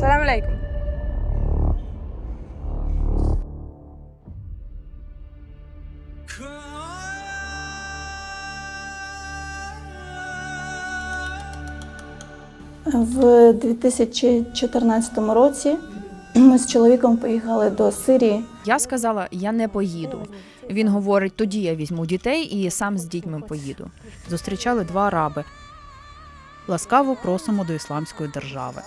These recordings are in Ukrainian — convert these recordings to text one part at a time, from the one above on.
সালাম আলাইকুম В 2014 році ми з чоловіком поїхали до Сирії. Я сказала, я не поїду. Він говорить: тоді я візьму дітей і сам з дітьми поїду. Зустрічали два араби. Ласкаво просимо до ісламської держави.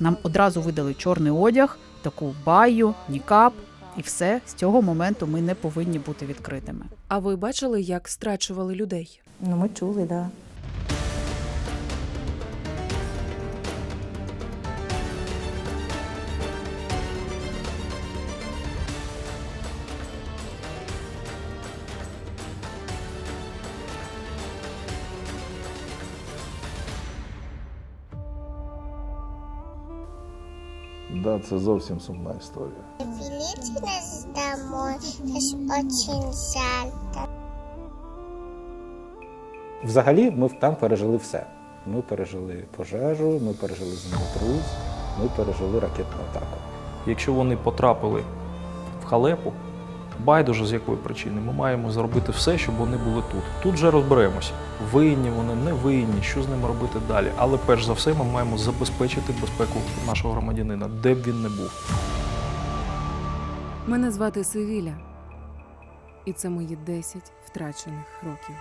Нам одразу видали чорний одяг, таку баю, нікап, і все з цього моменту ми не повинні бути відкритими. А ви бачили, як страчували людей? Ну, ми чули, так. Да. Да, це зовсім сумна історія. Велите нас домой, нас очень жаль. Взагалі, ми там пережили все. Ми пережили пожежу, ми пережили землетрус, ми пережили ракетну атаку. Якщо вони потрапили в халепу, байдуже з якої причини, ми маємо зробити все, щоб вони були тут. Тут вже розберемося. Винні вони, не винні, що з ними робити далі. Але перш за все ми маємо забезпечити безпеку нашого громадянина, де б він не був. Мене звати Севіля, і це мої 10 втрачених років.